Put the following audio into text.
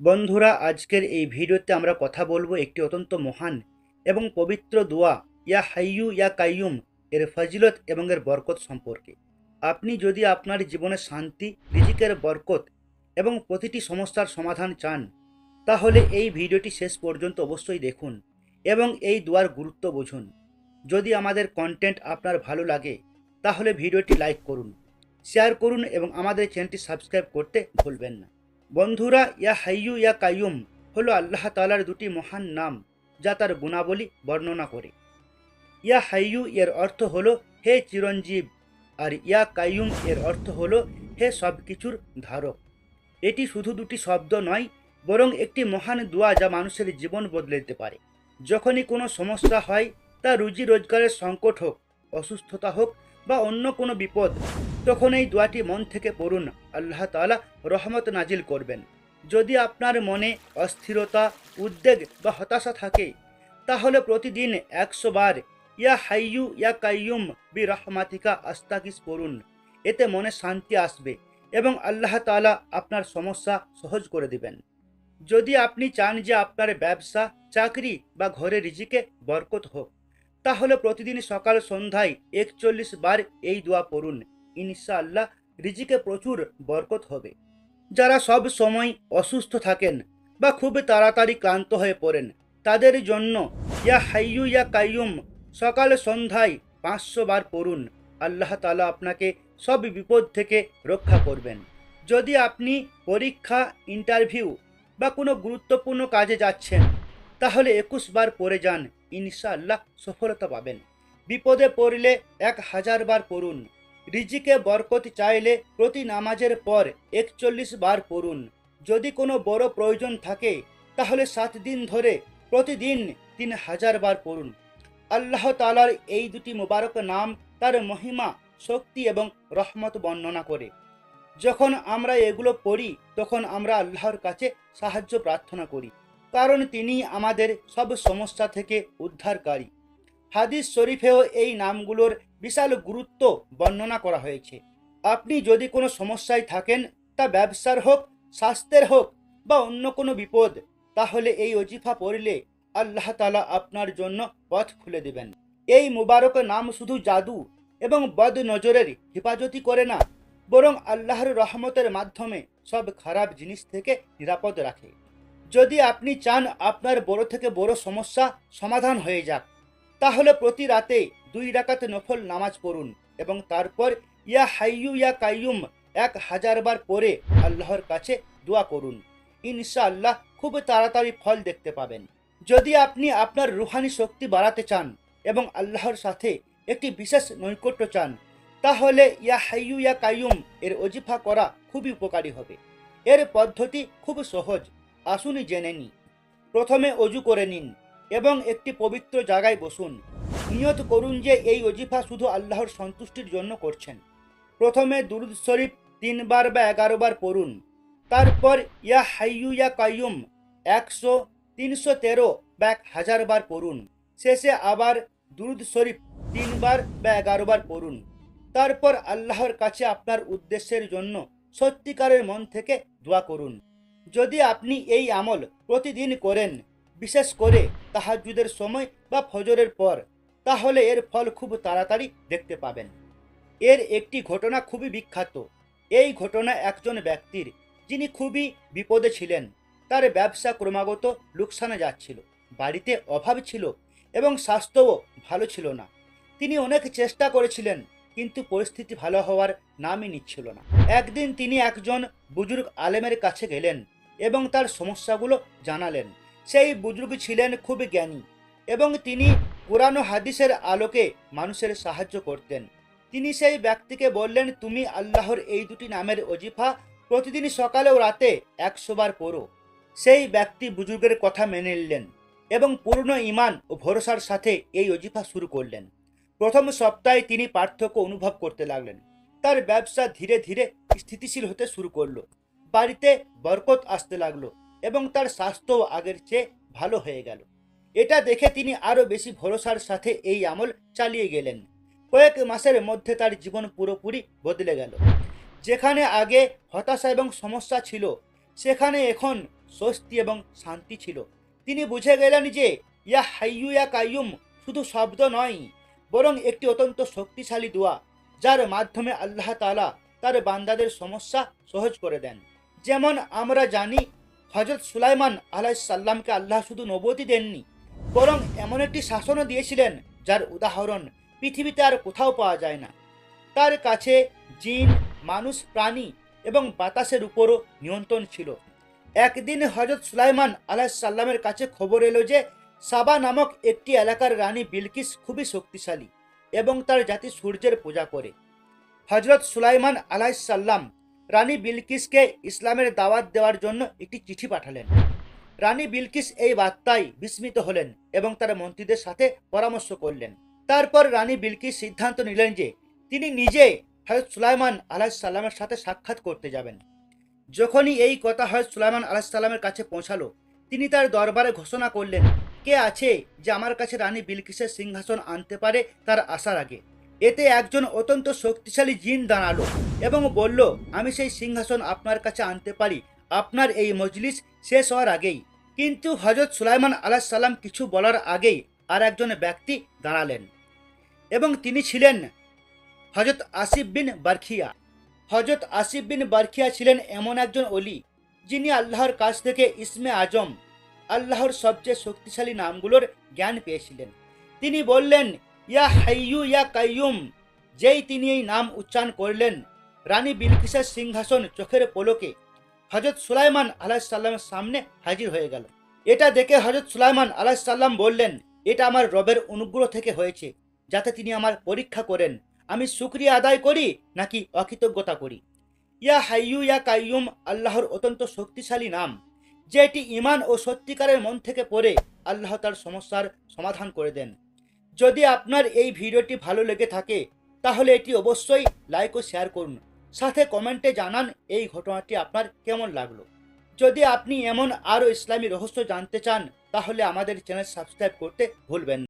বন্ধুরা, আজকের এই ভিডিওতে আমরা কথা বলব একটি অত্যন্ত মহান এবং পবিত্র দোয়া, ইয়া হাইয়ু, ইয়া কাইয়ুম, এর ফজিলত এবং এর বরকত সম্পর্কে। আপনি যদি আপনার জীবনে শান্তি, রিজিকের বরকত এবং প্রতিটি সমস্যার সমাধান চান, তাহলে এই ভিডিওটি শেষ পর্যন্ত অবশ্যই দেখুন এবং এই দোয়ার গুরুত্ব বুঝুন। যদি আমাদের কন্টেন্ট আপনার ভালো লাগে, তাহলে ভিডিওটি লাইক করুন শেয়ার করুন এবং আমাদের চ্যানেলটি সাবস্ক্রাইব করতে ভুলবেন না। বন্ধুরা, ইয়া হাইয়ু, ইয়া কাইয়ুম হলো আল্লাহ তালার দুটি মহান নাম, যা তার গুণাবলী বর্ণনা করে। ইয়া হাইয়ু এর অর্থ হলো, হে চিরঞ্জীব, আর ইয়া কাইয়ুম এর অর্থ হলো, হে সব কিছুর ধারক। এটি শুধু দুটি শব্দ নয়, বরং একটি মহান দোয়া যা মানুষের জীবন বদলে দিতে পারে। যখনই কোনো সমস্যা হয়, তা রুজি রোজগারের সংকট হোক, অসুস্থতা হোক বা অন্য কোনো বিপদ, তখন এই দোয়াটি মন থেকে পড়ুন। আল্লাহ তাআলা রহমত নাজিল করবেন। যদি আপনার মনে অস্থিরতা, উদ্বেগ বা হতাশা থাকে, তাহলে প্রতিদিন একশো বার ইয়া হাইয়ু ইয়া কাইয়ুম বি রহমাতিকা আস্তাকিস পড়ুন। এতে মনে শান্তি আসবে এবং আল্লাহ তাআলা আপনার সমস্যা সহজ করে দিবেন। যদি আপনি চান যে আপনার ব্যবসা, চাকরি বা ঘরে রিজিকে বরকত হোক তাহলে প্রতিদিন সকাল সন্ধ্যায় একচল্লিশ বার এই দোয়া পড়ুন। ইনশাআল্লাহ রিজিকে প্রচুর বরকত হবে। যারা সব সময় অসুস্থ থাকেন বা খুব তাড়াতাড়ি ক্লান্ত হয়ে পড়েন, তাদের জন্য ইয়া হাইয়ু ইয়া কাইয়ুম সকাল সন্ধ্যায় পাঁচশো বার পড়ুন। আল্লাহ তালা আপনাকে সব বিপদ থেকে রক্ষা করবেন। যদি আপনি পরীক্ষা, ইন্টারভিউ বা কোনো গুরুত্বপূর্ণ কাজে যাচ্ছেন, তাহলে একুশ বার পড়ে যান। ইনশাআল্লাহ সফলতা পাবেন। বিপদে পড়লে এক হাজার বার পড়ুন। রিজিকে বরকত চাইলে প্রতি নামাজের পর একচল্লিশ বার পড়ুন। যদি কোনো বড় প্রয়োজন থাকে, তাহলে সাত দিন ধরে প্রতিদিন তিন হাজার বার পড়ুন। আল্লাহ তালার এই দুটি মোবারক নাম তার মহিমা, শক্তি এবং রহমত বর্ণনা করে। যখন আমরা এগুলো পড়ি, তখন আমরা আল্লাহর কাছে সাহায্য প্রার্থনা করি। কারণ তিনি আমাদের সব সমস্যা থেকে উদ্ধারকারী। হাদিস শরীফেও এই নামগুলোর বিশাল গুরুত্ব বর্ণনা করা হয়েছে। আপনি যদি কোনো সমস্যায় থাকেন, তা ব্যবসার হোক, স্বাস্থ্যের হোক, বা অন্য কোনো বিপদ, তাহলে এই অজিফা পড়লে আল্লাহ তালা আপনার জন্য পথ খুলে দেবেন। এই মুবারক নাম শুধু জাদু এবং বদ নজরের হেফাজতি করে না, বরং আল্লাহর রহমতের মাধ্যমে সব খারাপ জিনিস থেকে নিরাপদ রাখে। যদি আপনি চান আপনার বড় থেকে বড় সমস্যা সমাধান হয়ে যাক, তাহলে প্রতি রাতে দুই রাকাত নফল নামাজ পড়ুন এবং তারপর ইয়া হাইয়ু ইয়া কাইয়ুম এক হাজার বার পরে আল্লাহর কাছে দোয়া করুন। ইনশাআল্লাহ খুব তাড়াতাড়ি ফল দেখতে পাবেন। যদি আপনি আপনার রুহানি শক্তি বাড়াতে চান এবং আল্লাহর সাথে একটি বিশেষ নৈকট্য চান, তাহলে ইয়া হাইয়ু ইয়া কাইয়ুম এর অজিফা করা খুবই উপকারী হবে। এর পদ্ধতি খুব সহজ। আসুন জেনে নিই প্রথমে অজু করে নিন এবং একটি পবিত্র জায়গায় বসুন। নিয়ত করুন যে এই অজিফা শুধু আল্লাহর সন্তুষ্টির জন্য করছেন। প্রথমে দুরুদ শরীফ তিনবার বা এগারো বার পড়ুন। তারপর ইয়া হাইয়ু ইয়া কাইয়ুম একশো, তিনশো তেরো বা এক হাজার বার পড়ুন। শেষে আবার দুরুদ শরীফ তিনবার বা এগারো বার পড়ুন। তারপর আল্লাহর কাছে আপনার উদ্দেশ্যের জন্য সত্যিকারের মন থেকে দোয়া করুন। যদি আপনি এই আমল প্রতিদিন করেন, বিশেষ করে তাহাজুদের সময় বা ফজরের পর, তাহলে এর ফল খুব তাড়াতাড়ি দেখতে পাবেন। এর একটি ঘটনা খুবই বিখ্যাত। এই ঘটনা একজন ব্যক্তির, যিনি খুবই বিপদে ছিলেন, তার ব্যবসা ক্রমাগত লোকসানে যাচ্ছিল, বাড়িতে অভাব ছিল এবং স্বাস্থ্যও ভালো ছিল না। তিনি অনেক চেষ্টা করেছিলেন, কিন্তু পরিস্থিতি ভালো হওয়ার নামই নিচ্ছিল না। একদিন তিনি একজন বুজুর্গ আলেমের কাছে গেলেন এবং তার সমস্যাগুলো জানালেন। সেই বুজুর্গ ছিলেন খুব জ্ঞানী এবং তিনি কোরআন হাদিসের আলোকে মানুষের সাহায্য করতেন। তিনি সেই ব্যক্তিকে বললেন, তুমি আল্লাহর এই দুটি নামের অজিফা প্রতিদিন সকালে ও রাতে একশো বার পড়ো। সেই ব্যক্তি বুজুর্গের কথা মেনে নিলেন এবং পূর্ণ ইমান ও ভরসার সাথে এই অজিফা শুরু করলেন। প্রথম সপ্তাহে তিনি পার্থক্য অনুভব করতে লাগলেন। তার ব্যবসা ধীরে ধীরে স্থিতিশীল হতে শুরু করল। বাড়িতে বরকত আসতে লাগল এবং তার স্বাস্থ্যও আগের চেয়ে ভালো হয়ে গেল। এটা দেখে তিনি আরও বেশি ভরসার সাথে এই আমল চালিয়ে গেলেন। কয়েক মাসের মধ্যে তার জীবন পুরোপুরি বদলে গেল। যেখানে আগে হতাশা এবং সমস্যা ছিল, সেখানে এখন স্বস্তি এবং শান্তি ছিল। তিনি বুঝে গেলেন যে, ইয়া হাইয়ু ইয়া কাইয়ুম শুধু শব্দ নয়, বরং একটি অত্যন্ত শক্তিশালী দোয়া, যার মাধ্যমে আল্লাহ তাআলা তার বান্দাদের সমস্যা সহজ করে দেন। যেমন আমরা জানি হজরত সুলাইমান আলাইসাল্লামকে আল্লাহ শুধু নবতী দেননি, বরং এমন একটি শাসনও দিয়েছিলেন যার উদাহরণ পৃথিবীতে আর কোথাও পাওয়া যায় না। তার কাছে জিন, মানুষ, প্রাণী এবং বাতাসের উপরও নিয়ন্ত্রণ ছিল। একদিন হজরত সুলাইমান আলাইসাল্লামের কাছে খবর এলো যে সাবা নামক একটি এলাকার রানী বিলকিস খুবই শক্তিশালী এবং তার জাতি সূর্যের পূজা করে। হজরত সুলাইমান আলাইসাল্লাম রানী বিলকিসকে ইসলামের দাওয়াত দেওয়ার জন্য একটি চিঠি পাঠালেন। রানী বিলকিস এই বার্তায় বিস্মিত হলেন এবং তার মন্ত্রীদের সাথে পরামর্শ করলেন। তারপর রানী বিলকিস সিদ্ধান্ত নিলেন যে, তিনি নিজে হজরত সুলাইমান আলাইসাল্লামের সাথে সাক্ষাৎ করতে যাবেন। যখনই এই কথা হজরত সুলাইমান আলাইসাল্লামের কাছে পৌঁছালো, তিনি তার দরবারে ঘোষণা করলেন, কে আছে যে আমার কাছে রানী বিলকিসের সিংহাসন আনতে পারে তার আসার আগে? এতে একজন অত্যন্ত শক্তিশালী জিন দাঁড়াল এবং বলল, আমি সেই সিংহাসন আপনার কাছে আনতে পারি। আপনার এই মজলিস শেষ হওয়ার আগেই। কিন্তু হজরত সুলাইমান আলাহ সাল্লাম কিছু বলার আগেই আর একজন ব্যক্তি দাঁড়ালেন এবং তিনি ছিলেন হজরত আসিফ বিন বারখিয়া। হজরত আসিফ বিন বারখিয়া ছিলেন এমন একজন অলি যিনি আল্লাহর কাছ থেকে ইসমে আজম, আল্লাহর সবচেয়ে শক্তিশালী নামগুলোর জ্ঞান পেয়েছিলেন। তিনি বললেন ইয়া হাইয়ু ইয়া কাইয়ুম, যেই তিনি এই নাম উচ্চারণ করলেন, রানী বিলকিসের সিংহাসন চোখের পলকে। হজরত সুলাইমান আলাহিসাল্লামের সামনে হাজির হয়ে গেল। এটা দেখে হজরত সুলাইমান আলাহিসাল্লাম বললেন, এটা আমার রবের অনুগ্রহ থেকে হয়েছে, যাতে তিনি আমার পরীক্ষা করেন। আমি শুক্রিয়া আদায় করি নাকি অকৃতজ্ঞতা করি? ইয়া হাইয়ু ইয়া কাইয়ুম, আল্লাহর অত্যন্ত শক্তিশালী নাম যে এটি ইমান ও সত্যিকারের মন থেকে পড়ে আল্লাহ তার সমস্যার সমাধান করে দেন। যদি আপনার এই ভিডিওটি ভালো লেগে থাকে, তাহলে এটি অবশ্যই লাইক ও শেয়ার করুন। সাথে কমেন্টে জানান এই ঘটনাটি আপনার কেমন লাগল। যদি আপনি এমন আরও ইসলামী রহস্য জানতে চান, তাহলে আমাদের চ্যানেল সাবস্ক্রাইব করতে ভুলবেন না।